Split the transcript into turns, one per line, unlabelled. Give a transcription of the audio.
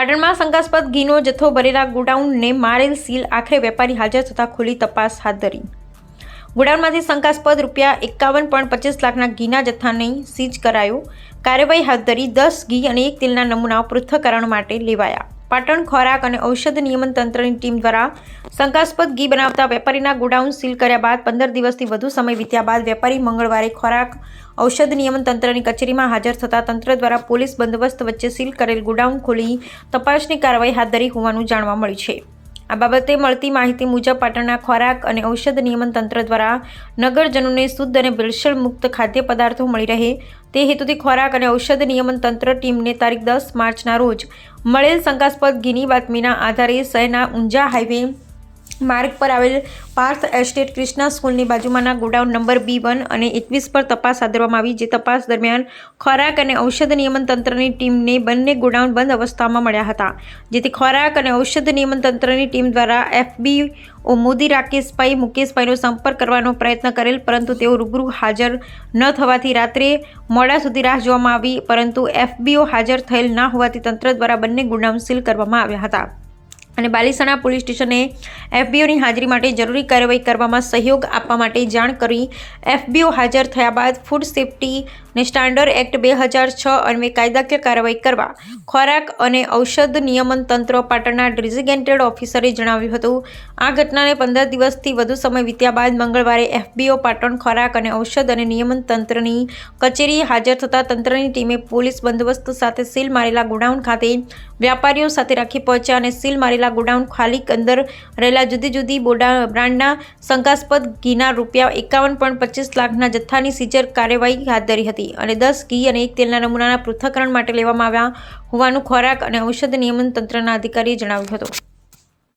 પાટણમાં શંકાસ્પદ ઘીનો જથ્થો ભરેલા ગોડાઉનને મારેલ સીલ આખરે વેપારી હાજર થતાં ખુલ્લી તપાસ હાથ ધરી. ગોડાઉનમાંથી શંકાસ્પદ રૂપિયા એકાવન પોઈન્ટ પચીસ લાખના ઘીના જથ્થાને સીઝ કરાયો. કાર્યવાહી હાથ ધરી દસ ઘી અને એક તેલના નમૂનાઓ પૃથ્થકરણ માટે લેવાયા. પાટણ ખોરાક અને ઔષધ નિયમન તંત્રની ટીમ દ્વારા શંકાસ્પદ ઘી બનાવતા વેપારીના ગોડાઉન સીલ કર્યા બાદ પંદર દિવસથી વધુ સમય વીત્યા બાદ વેપારી મંગળવારે ખોરાક ઔષધ નિયમન તંત્રની કચેરીમાં હાજર થતાં તંત્ર દ્વારા પોલીસ બંદોબસ્ત વચ્ચે સીલ કરેલ ગોડાઉન ખોલી તપાસની કાર્યવાહી હાથ ધરી હોવાનું જાણવા મળ્યું છે. આ બાબતે મળતી માહિતી મુજબ પાટણના ખોરાક અને ઔષધ નિયમન તંત્ર દ્વારા નગરજનોને શુદ્ધ અને ભેળસેળ મુક્ત ખાદ્ય પદાર્થો મળી રહે તે હેતુથી ખોરાક અને ઔષધ નિયમન તંત્ર ટીમને તારીખ દસ માર્ચના રોજ મળેલ શંકાસ્પદ ઘીની બાતમીના આધારે શહેરના ઊંઝા હાઈવે માર્ગ પર આવેલ પાર્થ એસ્ટેટ ક્રિષ્ના સ્કૂલની બાજુમાંના ગોડાઉન નંબર બી વન અને એકવીસ પર તપાસ હાથ આવી, જે તપાસ દરમિયાન ખોરાક અને ઔષધ નિયમન તંત્રની ટીમને બંને ગોડાઉન બંધ અવસ્થામાં મળ્યા હતા. જેથી ખોરાક અને ઔષધ નિયમન તંત્રની ટીમ દ્વારા એફબી ઓ મોદી, રાકેશભાઈ, મુકેશભાઈનો સંપર્ક કરવાનો પ્રયત્ન કરેલ, પરંતુ તેઓ રૂબરૂ હાજર ન થવાથી રાત્રે મોડા સુધી રાહ જોવામાં આવી, પરંતુ એફબીઓ હાજર થયેલ ના હોવાથી તંત્ર દ્વારા બંને ગોડાઉન સીલ કરવામાં આવ્યા હતા. અને બાલીસણા પોલીસ સ્ટેશને એફબીઓની હાજરી માટે જરૂરી કાર્યવાહી કરવામાં સહયોગ આપવા માટે જાણ કરી. એફબીઓ હાજર થયા બાદ ફૂડ સેફ્ટી ને સ્ટાન્ડર્ડ એક્ટ બે હજાર છ અન્વયે કાયદાકીય કાર્યવાહી કરવા ખોરાક અને ઔષધ નિયમન તંત્ર પાટણના ડેઝિગ્નેટેડ ઓફિસરે જણાવ્યું હતું. આ ઘટનાને પંદર દિવસથી વધુ સમય વીત્યા બાદ મંગળવારે એફબીઓ પાટણ ખોરાક અને ઔષધ અને નિયમન તંત્રની કચેરી હાજર થતા તંત્રની ટીમે પોલીસ બંદોબસ્ત સાથે સીલ મારેલા ગોડાઉન ખાતે વ્યાપારીઓ સાથે રાખી પહોંચ્યા અને સીલ મારેલા ગોડાઉન ખાલી અંદર રહેલા જુદી જુદી બોડા બ્રાન્ડના શંકાસ્પદ ઘીના રૂપિયા એકાવન પોઈન્ટ પચીસ લાખના જથ્થાની સીઝર કાર્યવાહી હાથ ધરી હતી અને દસ ઘી અને એક તેલના નમૂનાના પૃથ્થકરણ માટે લેવામાં આવ્યા હોવાનું ખોરાક અને ઔષધ નિયમન તંત્રના અધિકારીએ જણાવ્યું હતું.